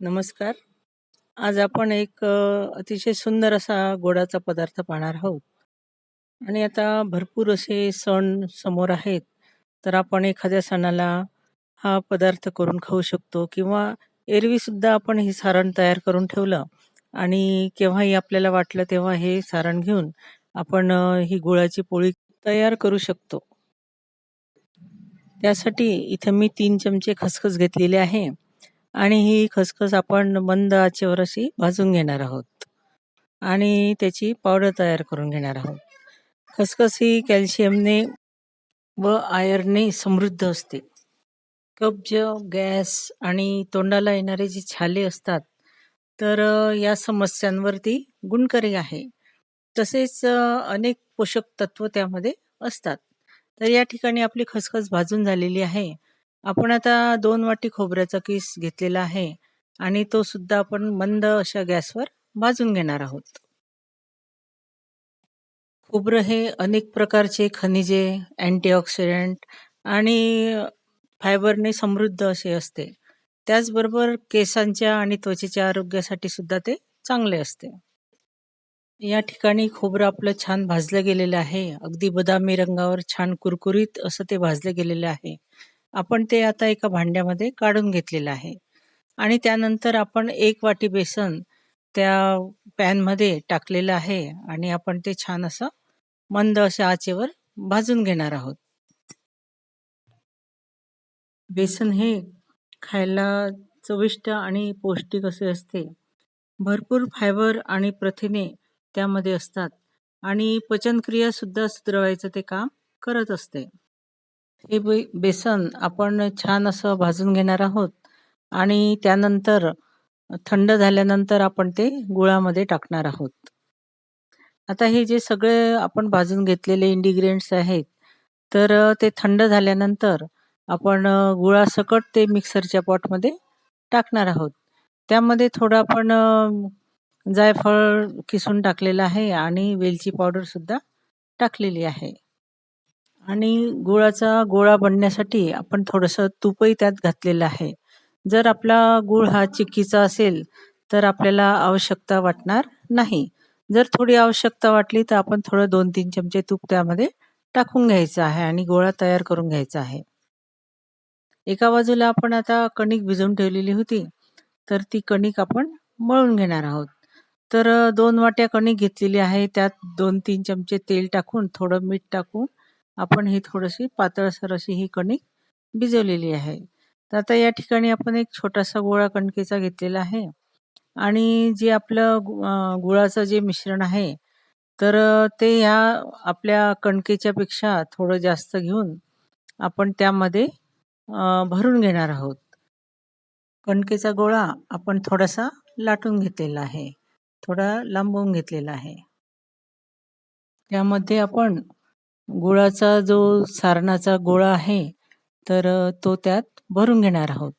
नमस्कार. आज आपण एक अतिशय सुंदर असा गोडाचा पदार्थ पाहणार आहोत. आणि आता भरपूर असे सण समोर आहेत. तर आपण एखाद्या सणाला हा पदार्थ करून खाऊ शकतो किंवा एरवी सुद्धा आपण हे सारण तयार करून ठेवलं आणि केव्हाही आपल्याला वाटलं तेव्हा हे सारण घेऊन आपण ही गुळाची पोळी तयार करू शकतो. त्यासाठी इथं मी तीन चमचे खसखस घेतलेले आहे आणि ही खसखस आपण मंद आचेवर अशी भाजून घेणार आहोत आणि त्याची पावडर तयार करून घेणार आहोत. खसखस ही कॅल्शियमने व आयर्नने समृद्ध असते. कब्ज, गॅस आणि तोंडाला येणारे जे छाले असतात, तर या समस्यांवरती गुणकारी आहे. तसेच अनेक पोषक तत्व त्यामध्ये असतात. तर या ठिकाणी आपली खसखस भाजून झालेली आहे. आपण आता दोन वाटी खोबऱ्याचा किस घेतलेला आहे आणि तो सुद्धा आपण मंद अशा गॅसवर भाजून घेणार आहोत. खोबरं हे अनेक प्रकारचे खनिजे, अँटीऑक्सिडंट आणि फायबरने समृद्ध असे असते. त्याचबरोबर केसांच्या आणि त्वचेच्या आरोग्यासाठी सुद्धा ते चांगले असते. या ठिकाणी खोबरं आपलं छान भाजलं गेलेलं आहे. अगदी बदामी रंगावर छान कुरकुरीत असं ते भाजलं गेलेलं आहे. आपण ते आता एका भांड्यामध्ये काढून घेतलेलं आहे आणि त्यानंतर आपण एक वाटी बेसन त्या पॅनमध्ये टाकलेलं आहे आणि आपण ते छान असं मंद अशा आचेवर भाजून घेणार आहोत. बेसन हे खायला चविष्ट आणि पौष्टिक असे असते. भरपूर फायबर आणि प्रथिने त्यामध्ये असतात आणि पचनक्रिया सुद्धा सुधरवायचं ते काम करत असते. हे बे बेसन आपण छान असं भाजून घेणार आहोत आणि त्यानंतर थंड झाल्यानंतर आपण ते गुळामध्ये टाकणार आहोत. आता हे जे सगळे आपण भाजून घेतलेले इन्ग्रीडियंट्स आहेत, तर ते थंड झाल्यानंतर आपण गुळासकट ते मिक्सरच्या पॉटमध्ये टाकणार आहोत. त्यामध्ये थोडं आपण जायफळ किसून टाकलेलं आहे आणि वेलची पावडर सुद्धा टाकलेली आहे. आणि गुळाचा गोळा बनण्यासाठी आपण थोडंसं तूपही त्यात घातलेलं आहे. जर आपला गूळ हा चिक्कीचा असेल, तर आपल्याला आवश्यकता वाटणार नाही. जर थोडी आवश्यकता वाटली, तर आपण थोडं 2-3 चमचे तूप त्यामध्ये टाकून घ्यायचं आहे आणि गोळा तयार करून घ्यायचा आहे. एका बाजूला आपण आता कणिक भिजवून ठेवलेली होती, तर ती कणिक आपण मळून घेणार आहोत. तर दोन वाट्या कणिक घेतलेली आहे. त्यात 2-3 चमचे तेल टाकून, थोडं मीठ टाकून आपण ही थोडीशी पातळसर अशी ही कणिक भिजवलेली आहे. तर आता या ठिकाणी आपण एक छोटासा गोळा कणकेचा घेतलेला आहे आणि जे आपलं गुळाचं जे मिश्रण आहे, तर ते ह्या आपल्या कणकेच्या पेक्षा थोडं जास्त घेऊन आपण त्यामध्ये भरून घेणार आहोत. कणकेचा गोळा आपण थोडासा लाटून घेतलेला आहे. थोडा लांबवून घेतलेला आहे. त्यामध्ये आपण गुळाचा जो सारणाचा गोळा आहे, तर तो त्यात भरून घेणार आहोत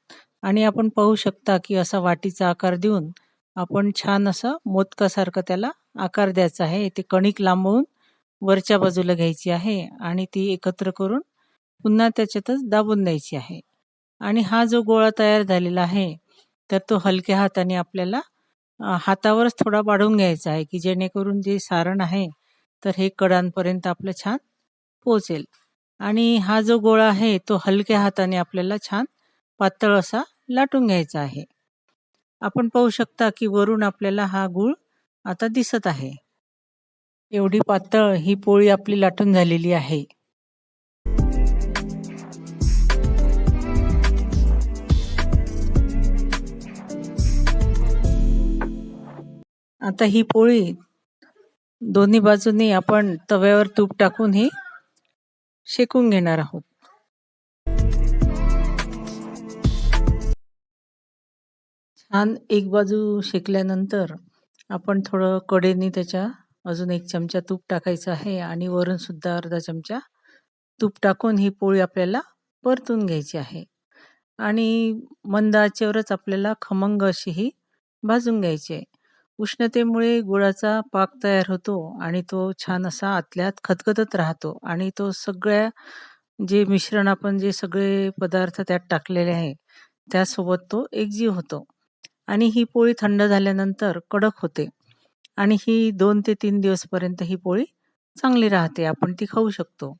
आणि आपण पाहू शकता, की असा वाटीचा आकार देऊन आपण छान असा मोदकासारखा त्याला आकार द्यायचा आहे. ते कणिक लांबवून वरच्या बाजूला घ्यायची आहे आणि ती एकत्र करून पुन्हा त्याच्यातच दाबून द्यायची आहे. आणि हा जो गोळा तयार झालेला आहे, तर तो हलक्या हाताने आपल्याला हातावरच थोडा वाढवून घ्यायचा आहे, की जेणेकरून जे सारण आहे, तर हे कडांपर्यंत आपलं छान पोहोचेल. आणि हा जो गोळा आहे, तो हलक्या हाताने आपल्याला छान पातळ असा लाटून घ्यायचा आहे. आपण पाहू शकता, की वरून आपल्याला हा गूळ आता दिसत आहे. एवढी पातळ ही पोळी आपली लाटून झालेली आहे. आता ही पोळी दोन्ही बाजूनी आपण तव्यावर तूप टाकून ही शेकून घेणार आहोत. छान एक बाजू शेकल्यानंतर आपण थोडं कडेने त्याच्या अजून एक चमचा तूप टाकायचं आहे आणि वरून सुद्धा अर्धा चमचा तूप टाकून ही पोळी आपल्याला परतून घ्यायची आहे. आणि मंद आचेवरच आपल्याला खमंग अशी ही भाजून घ्यायची आहे. उष्णतेमुळे गुळाचा पाक तयार होतो आणि तो छान असा आतल्यात खतखतत खदखदत राहतो आणि तो सगळ्या जे मिश्रण आपण जे सगळे पदार्थ त्यात टाकलेले आहे, त्यासोबत तो एकजीव होतो. आणि ही पोळी थंड झाल्यानंतर कडक होते आणि ही दोन ते तीन दिवसपर्यंत ही पोळी चांगली राहते आपण ती खाऊ शकतो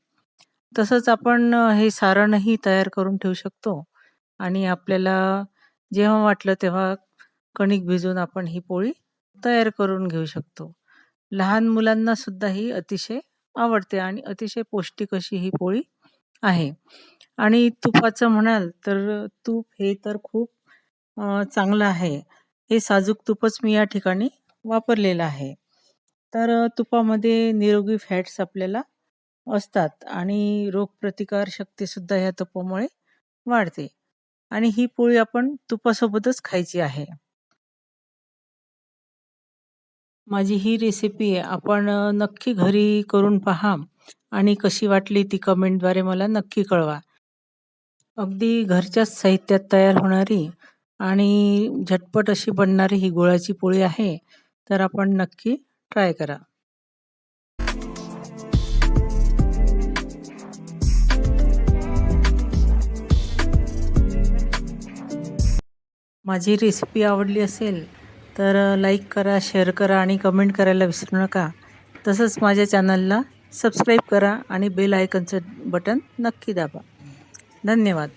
तसंच आपण हे सारणही तयार करून ठेवू शकतो आणि आपल्याला जेव्हा वाटलं तेव्हा कणिक भिजून आपण ही पोळी तयार करून घेऊ शकतो. लहान मुलांना सुद्धा ही अतिशय आवडते आणि अतिशय पौष्टिक अशी ही पोळी आहे. आणि तुपाचं म्हणाल तर तूप हे तर खूप चांगलं आहे. हे साजूक तूपच मी या ठिकाणी वापरलेलं आहे. तर तुपामध्ये निरोगी फॅट्स आपल्याला असतात आणि रोगप्रतिकार शक्तीसुद्धा ह्या तुपामुळे वाढते. आणि ही पोळी आपण तुपासोबतच खायची आहे. माझी ही रेसिपी आपण अ, नक्की घरी करून पहा आणि कशी वाटली ती कमेंटद्वारे मला नक्की कळवा. अगदी घरच्याच साहित्यात तयार होणारी आणि झटपट अशी बनणारी ही गुळाची पोळी आहे तर आपण नक्की ट्राय करा. माझी रेसिपी आवडली असेल तर लाईक करा शेअर करा आणि कमेंट करायला विसरू नका. तसंच माझ्या चॅनलला सबस्क्राईब करा आणि बेल आयकनचं बटन नक्की दाबा. धन्यवाद.